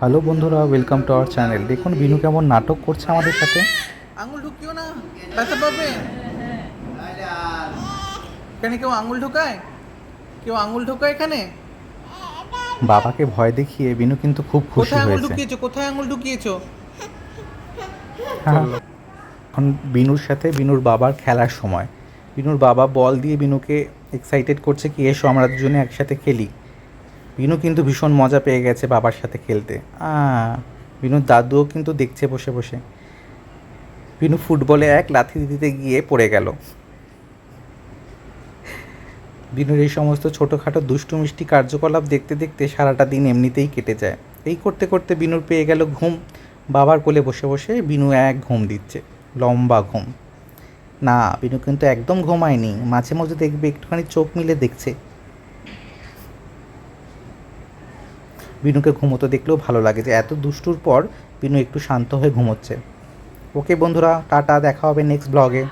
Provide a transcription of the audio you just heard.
Hello বন্ধুরা welcome to our channel দেখুন বিনু কেমন নাটক করছে আমাদের সাথে। আঙুল ঢুকিও না। ব্যথা পাবে? এখানে কেউ আঙুল ঢোকায়? কেউ আঙুল ঢোকায় এখানে? বাবাকে ভয় দেখিয়ে বিনু কিন্তু খুব খুশি কোথায় আঙুল হয়েছে। ঢুকিয়েছো? কোথায় আঙুল ঢুকিয়েছো? হ্যাঁ। এখন বিনুর সাথে বিনুর বাবার খেলার সময়। বিনুর বাবা বল দিয়ে বিনুকে এক্সাইটেড করছে কি এসো আমরা দুজনে একসাথে খেলি। বিনু কিন্তু ভীষণ মজা পেয়ে গেছে বাবার সাথে খেলতে। বিনুর দাদুও কিন্তু দেখছে বসে বসে। বিনু ফুটবলে এক লাথি দিতে গিয়ে পড়ে গেল। বিনুর এই সমস্ত ছোটোখাটো দুষ্টু মিষ্টি কার্যকলাপ দেখতে দেখতে সারাটা দিন এমনিতেই কেটে যায়। এই করতে করতে বিনুর পেয়ে গেল ঘুম। বাবার কোলে বসে বসে বিনু এক ঘুম দিচ্ছে, লম্বা ঘুম। না, বিনু কিন্তু একদম ঘুমায়নি। মাঝে মাঝে দেখবে একটুখানি চোখ মিলে দেখছে। বিনুকে ঘুমোতে দেখলেও ভালো লাগে যে এত দুষ্টুর পর বিনু একটু শান্ত হয়ে ঘুমোচ্ছে। ওকে বন্ধুরা, টাটা, দেখা হবে নেক্সট ব্লগে